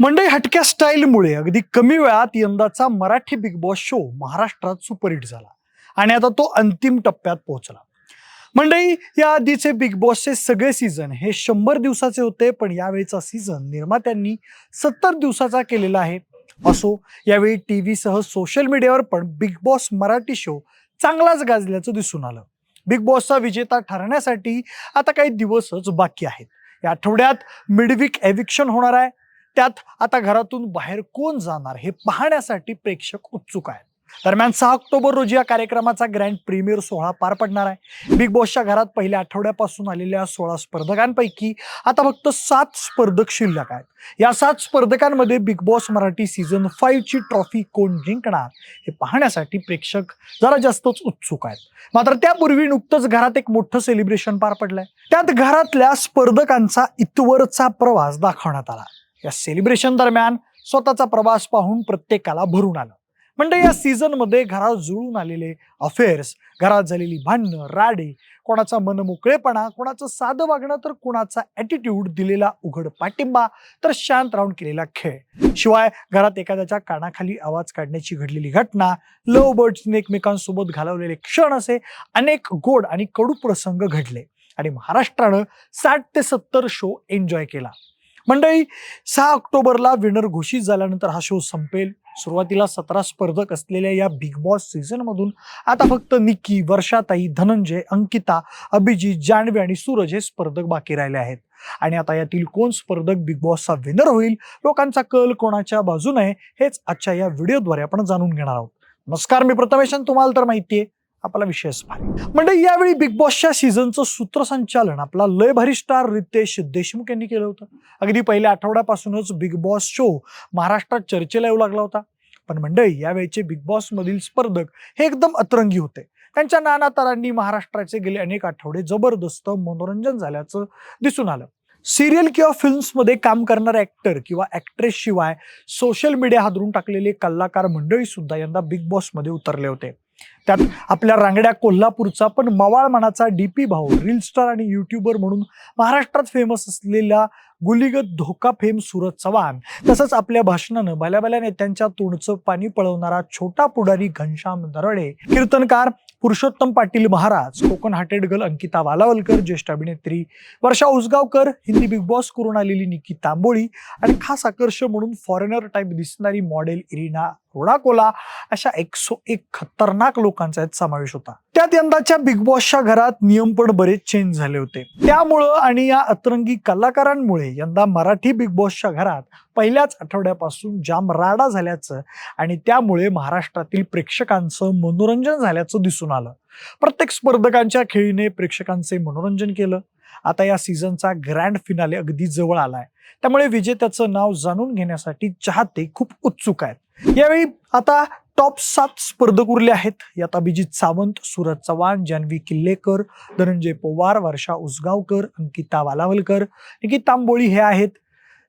मंडई हटक्या स्टाईलमुळे अगदी कमी वेळात यंदाचा मराठी बिग बॉस शो महाराष्ट्रात सुपरहिट झाला आणि आता तो अंतिम टप्प्यात पोहोचला. मंडई या आधीचे बिग बॉसचे सगळे सीझन हे शंभर दिवसाचे होते पण यावेळीचा सीझन निर्मात्यांनी सत्तर दिवसाचा केलेला आहे. असो यावेळी टी व्हीसह सोशल मीडियावर पण बिग बॉस मराठी शो चांगलाच गाजल्याचं दिसून आलं. बिग बॉसचा विजेता ठरण्यासाठी आता काही दिवसच बाकी आहेत. या आठवड्यात मिडविक एव्हिक्शन होणार आहे. त्यात आता घरातून बाहेर कोण जाणार हे पाहण्यासाठी प्रेक्षक उत्सुक आहेत. दरम्यान सहा ऑक्टोबर रोजी या कार्यक्रमाचा ग्रँड प्रीमियर सोहळा पार पडणार आहे. बिग बॉसच्या घरात पहिल्या आठवड्यापासून आलेल्या सोळा स्पर्धकांपैकी आता फक्त सात स्पर्धक शिल्लक आहेत. या सात स्पर्धकांमध्ये बिग बॉस मराठी सीझन ची ट्रॉफी कोण जिंकणार हे पाहण्यासाठी प्रेक्षक जरा जास्तच उत्सुक आहेत. मात्र त्यापूर्वी नुकतंच घरात एक मोठं सेलिब्रेशन पार पडलंय. त्यात घरातल्या स्पर्धकांचा इतवरचा प्रवास दाखवण्यात आला. या सेलिब्रेशन दरम्यान स्वतःचा प्रवास पाहून प्रत्येकाला भरून आलं. म्हणजे या सीझनमध्ये घरात जुळून आलेले अफेअर्स घरात झालेली भांडणं राडे कोणाचा मनमोकळेपणा कोणाचं साधं वागणं तर कोणाचा ॲटिट्यूड दिलेला उघड पाठिंबा तर शांत राहून केलेला खेळ. शिवाय घरात एखाद्याच्या कानाखाली आवाज काढण्याची घडलेली घटना लव बर्ड्सने एकमेकांसोबत घालवलेले क्षण असे अनेक गोड आणि कडू प्रसंग घडले. आणि महाराष्ट्रानं साठ ते सत्तर शो एन्जॉय केला. मंडळी सहा ऑक्टोबरला विनर घोषित झाल्यानंतर हा शो संपेल. सुरुवातीला सतरा स्पर्धक असलेल्या या बिग बॉस सीझनमधून आता फक्त निक्की वर्षाताई धनंजय अंकिता अभिजित जानवी आणि सूरज हे स्पर्धक बाकी राहिले आहेत. आणि आता यातील कोण स्पर्धक बिग बॉसचा विनर होईल लोकांचा कल कोणाच्या बाजूने आहे हेच आजच्या या व्हिडिओद्वारे आपण जाणून घेणार आहोत. नमस्कार मी प्रथमेशन तुम्हाला तर माहिती आहे आपला विषयच भारी. म्हणजे यावेळी बिग बॉसच्या सीझनचं सूत्रसंचालन आपला लय भारी स्टार रितेश देशमुख यांनी केलं होतं. अगदी पहिल्या आठवड्यापासूनच बिग बॉस शो महाराष्ट्रात चर्चेला येऊ लागला होता. पण मंडळी यावेळीचे बिग बॉस मधील स्पर्धक हे एकदम अतरंगी होते. त्यांच्या नाना तारांनी महाराष्ट्राचे गेले अनेक आठवडे जबरदस्त मनोरंजन झाल्याचं दिसून आलं. सिरियल किंवा फिल्म्समध्ये काम करणारे ऍक्टर किंवा ऍक्ट्रेस शिवाय सोशल मीडिया हादरून टाकलेले कलाकार मंडळी सुद्धा यंदा बिग बॉसमध्ये उतरले होते. त्यात आपल्या रांगड्या कोल्हापूरचा पण मवाळ मनाचा डीपी भाऊ रील स्टार आणि युट्यूबर म्हणून महाराष्ट्रात फेमस असलेला गुलीगत धोका फेम सुरज चव्हाण. तसंच आपल्या भाषणानं भल्या भल्या नेत्यांच्या तोंडचं पाणी पळवणारा छोटा पुढारी घनश्याम दरडे. कीर्तनकार पुरुषोत्तम पाटील महाराज कोकण हार्टेड गर्ल अंकिता वालावलकर ज्येष्ठ अभिनेत्री वर्षा उसगावकर हिंदी बिग बॉस करून आलेली निकी तांबोळी आणि खास आकर्षण म्हणून फॉरेनर टाईप दिसणारी मॉडेल इरिना कोडाकोला अशा एकसो एक खतरनाक लोकांचा यात समावेश होता. त्यात यंदाच्या बिग बॉसच्या घरात नियम पण बरेच चेंज झाले होते. त्यामुळं आणि या अतरंगी कलाकारांमुळे यंदा मराठी बिग बॉसच्या घरात पहिल्याच आठवड्यापासून जाम राडा झाल्याचं आणि त्यामुळे महाराष्ट्रातील प्रेक्षकांचं मनोरंजन झाल्याचं दिसून आलं. प्रत्येक स्पर्धकांच्या खेळीने प्रेक्षकांचे मनोरंजन केलं. आता या सीझनचा ग्रँड फिनाले अगदी जवळ आलाय. त्यामुळे विजेत्याचं नाव जाणून घेण्यासाठी चाहते खूप उत्सुक आहेत. यावेळी आता टॉप सात स्पर्धक उरले आहेत. यात अभिजित सावंत सूरज चव्हाण जान्हवी किल्लेकर धनंजय पवार वर्षा उसगावकर अंकिता वालावलकर निकित तांबोळी हे आहेत.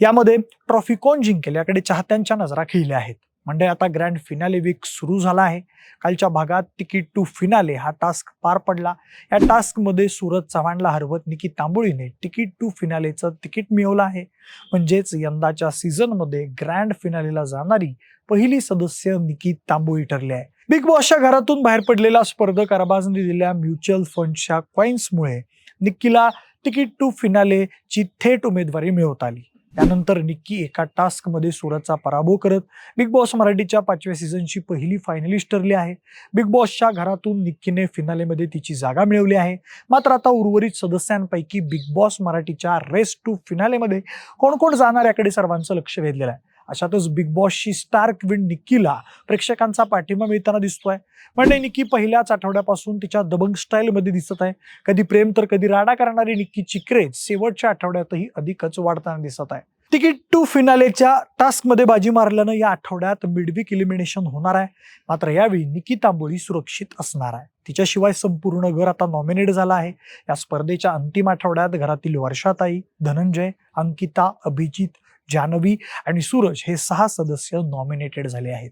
यामध्ये ट्रॉफी कोण जिंकेल? याकडे चाहत्यांच्या नजरा खेळल्या आहेत. म्हणजे आता ग्रँड फिनाले वीक सुरू झाला आहे. कालच्या भागात तिकीट टू फिनाले हा टास्क पार पडला. या टास्कमध्ये सूरज चव्हाणला हरवत निकी तांबोळीने तिकीट टू फिनालेचं तिकीट मिळवलं आहे. म्हणजेच यंदाच्या सीझनमध्ये ग्रँड फिनालेला जाणारी पहिली सदस्य निकी तांबोळी ठरली आहे. बिग बॉसच्या घरातून बाहेर पडलेला स्पर्धक अरबाजने दिलेल्या म्युच्युअल फंडच्या क्वाईन्समुळे निक्कीला तिकीट टू फिनालेची थेट उमेदवारी मिळवता आली. त्यानंतर निक्की एका टास्कमध्ये सुरतचा पराभव करत बिग बॉस मराठीच्या पाचव्या सीझनची पहिली फायनलिस्ट ठरली आहे. बिग बॉसच्या घरातून निक्कीने फिनालेमध्ये तिची जागा मिळवली आहे. मात्र आता उर्वरित सदस्यांपैकी बिग बॉस मराठीच्या रेस टू फिनालेमध्ये कोण कोण जाणार याकडे सर्वांचं लक्ष वेधलेलं आहे. अशातच बिग बॉसची स्टार क्वीन निक्कीला प्रेक्षकांचा पाठिंबा मिळताना दिसतोय. म्हणजे निक्की पहिल्याच आठवड्यापासून तिच्या दबंग स्टाईलमध्ये दिसत आहे. कधी प्रेम तर कधी राडा करणारी निक्कीची क्रेज शेवटच्या आठवड्यातही अधिकच वाढताना दिसत आहे. तिकीट टू फिनालेच्या टास्कमध्ये बाजी मारल्यानं या आठवड्यात मिडविक इलिमिनेशन होणार आहे. मात्र यावेळी निकी तांबोळी सुरक्षित असणार आहे. तिच्याशिवाय संपूर्ण घर आता नॉमिनेट झालं आहे. या स्पर्धेच्या अंतिम आठवड्यात घरातील वर्षाताई धनंजय अंकिता अभिजित जानवी आणि सूरज हे सहा सदस्य नॉमिनेटेड झाले आहेत.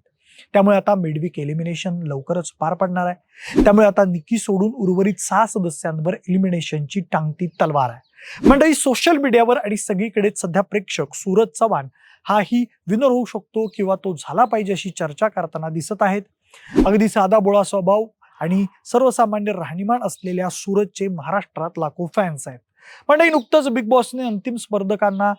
त्यामुळे आता मिडवीक एलिमिनेशन लवकरच पार पडणार आहे. त्यामुळे आता निकी सोडून उर्वरित सहा सदस्यांवर एलिमिनेशनची टांगती तलवार आहे. मंडळी सोशल मीडियावर आणि सगळीकडेच सध्या प्रेक्षक सूरज चव्हाण हाही विनर होऊ शकतो किंवा तो झाला पाहिजे अशी चर्चा करताना दिसत आहेत. अगदी साधा बोळा स्वभाव आणि सर्वसामान्य राहणीमान असलेल्या सूरजचे महाराष्ट्रात लाखो फॅन्स आहेत. मंडळी नुकतंच बिग बॉसने अंतिम स्पर्धकांना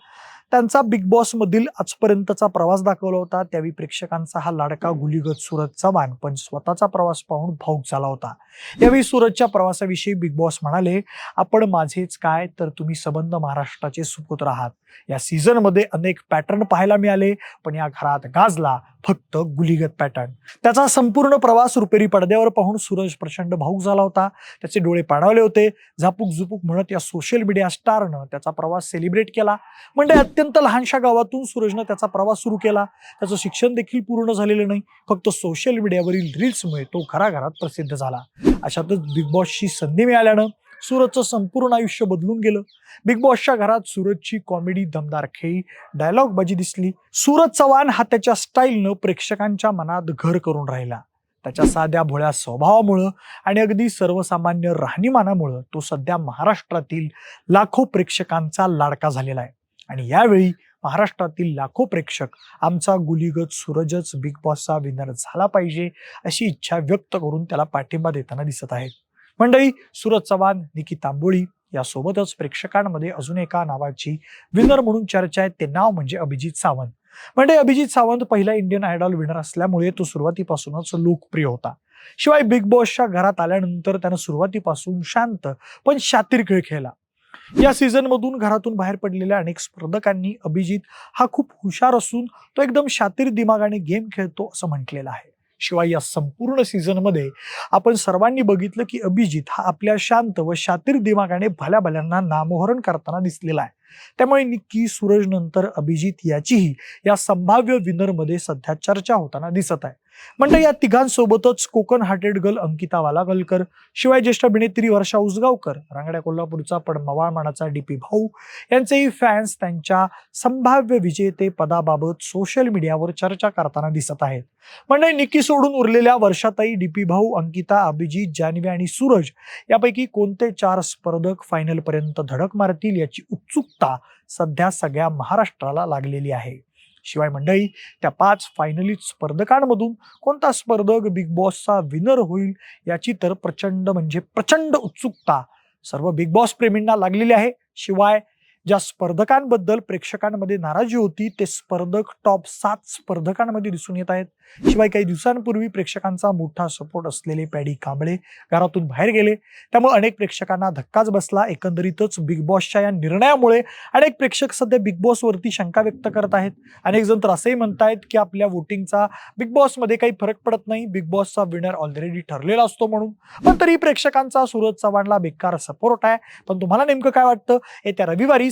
त्यांचा बिग बॉस मधील आजपर्यंतचा प्रवास दाखवला होता. त्यावेळी प्रेक्षकांचा हा लाडका गुलीगत सूरज चव्हाण पण स्वतःचा प्रवास पाहून भाऊक झाला होता. यावेळी सूरजच्या प्रवासाविषयी बिग बॉस म्हणाले आपण माझेच काय तर तुम्ही सबंध महाराष्ट्राचे सुपुत्र आहात या सीझनमध्ये अनेक पॅटर्न पाहायला मिळाले पण या घरात गाजला फक्त गुलीगत पॅटर्न. त्याचा संपूर्ण प्रवास रुपेरी पडद्यावर पाहून सूरज प्रचंड भाऊक झाला होता. त्याचे डोळे पाणावले होते. झापूक झुपूक म्हणत या सोशल मीडिया स्टारनं त्याचा प्रवास सेलिब्रेट केला. म्हणजे अत्यंत लहानशा गावातून सूरजनं त्याचा प्रवास सुरू केला. त्याचं शिक्षण देखील पूर्ण झालेलं नाही. फक्त सोशल मीडियावरील रील्समुळे तो घराघरात प्रसिद्ध झाला. अशातच बिग बॉसची संधी मिळाल्यानं सूरजचं संपूर्ण आयुष्य बदलून गेलं. बिग बॉसच्या घरात सूरजची कॉमेडी दमदार खेळी डायलॉग बाजी दिसली. सूरज चव्हाण हा त्याच्या स्टाईलनं प्रेक्षकांच्या मनात घर करून राहिला. त्याच्या साध्या भोळ्या स्वभावामुळं आणि अगदी सर्वसामान्य राहणीमानामुळं तो सध्या महाराष्ट्रातील लाखो प्रेक्षकांचा लाडका झालेला आहे. आणि यावेळी महाराष्ट्रातील लाखो प्रेक्षक आमचा गुलीगत सूरजच बिग बॉसचा विनर झाला पाहिजे अशी इच्छा व्यक्त करून त्याला पाठिंबा देताना दिसत आहेत. मंडळी सुरत चव्हाण निकी तांबोळी यासोबतच प्रेक्षकांमध्ये अजून एका नावाची विनर म्हणून चर्चा आहे. ते नाव म्हणजे अभिजित सावंत. म्हणजे अभिजित सावंत पहिला इंडियन आयडॉल विनर असल्यामुळे तो सुरुवातीपासूनच लोकप्रिय होता. शिवाय बिग बॉसच्या घरात आल्यानंतर त्यानं सुरुवातीपासून शांत पण शातीर खेळ खेळला. या सीझन मधून घरातून बाहेर पडलेल्या अनेक स्पर्धकांनी अभिजित हा खूप हुशार असून तो एकदम शातीर दिमागाने गेम खेळतो असं म्हटलेलं आहे. शिवाय या संपूर्ण सीझनमध्ये आपण सर्वांनी बघितलं की अभिजित हा आपल्या शांत व शातीर दिमागाने भल्या भल्यांना नामोहरण करताना दिसलेला आहे. त्यामुळे निक्की सूरज नंतर अभिजित याचीही या संभाव्य विनरमध्ये सध्या चर्चा होताना दिसत आहे. म्हणजे या तिघांसोबतच कोकण हार्टेड गर्ल अंकिता वालागलकर शिवाय ज्येष्ठ अभिनेत्री वर्षा उसगावकर रांगड्या कोल्हापूरचा पडमवाळ मानाचा डीपी भाऊ यांचेही फॅन्स त्यांच्या संभाव्य विजेते पदाबाबत सोशल मीडियावर चर्चा करताना दिसत आहेत. म्हणजे निक्की सोडून उरलेल्या वर्षाताई डीपी भाऊ अंकिता अभिजित जान्हवी आणि सूरज यापैकी कोणते चार स्पर्धक फायनल पर्यंत धडक मारतील याची उत्सुकता सध्या सगळ्या महाराष्ट्राला लागलेली आहे. शिवाय मंडळी त्या पाच फायनलिस्ट स्पर्धकांमधून कोणता स्पर्धक बिग बॉसचा विनर होईल याची तर प्रचंड म्हणजे प्रचंड उत्सुकता सर्व बिग बॉस प्रेमींना लागलेली आहे. शिवाय ज्या स्पर्धकांबद्दल प्रेक्षकांमध्ये नाराजी होती ते स्पर्धक टॉप सात स्पर्धकांमध्ये दिसून येत आहेत. शिवाय काही दिवसांपूर्वी प्रेक्षकांचा मोठा सपोर्ट असलेले पॅडी कांबळे घरातून बाहेर गेले. त्यामुळे अनेक प्रेक्षकांना धक्काच बसला. एकंदरीतच बिग बॉसच्या या निर्णयामुळे अनेक प्रेक्षक सध्या बिग बॉसवरती शंका व्यक्त करत आहेत. अनेक जण तर असंही म्हणतायत की आपल्या वोटिंगचा बिग बॉसमध्ये काही फरक पडत नाही. बिग बॉसचा विनर ऑलरेडी ठरलेला असतो म्हणून. पण तरी प्रेक्षकांचा सूरज चव्हाणला बेकार सपोर्ट आहे. पण तुम्हाला नेमकं काय वाटतं? येत्या रविवारी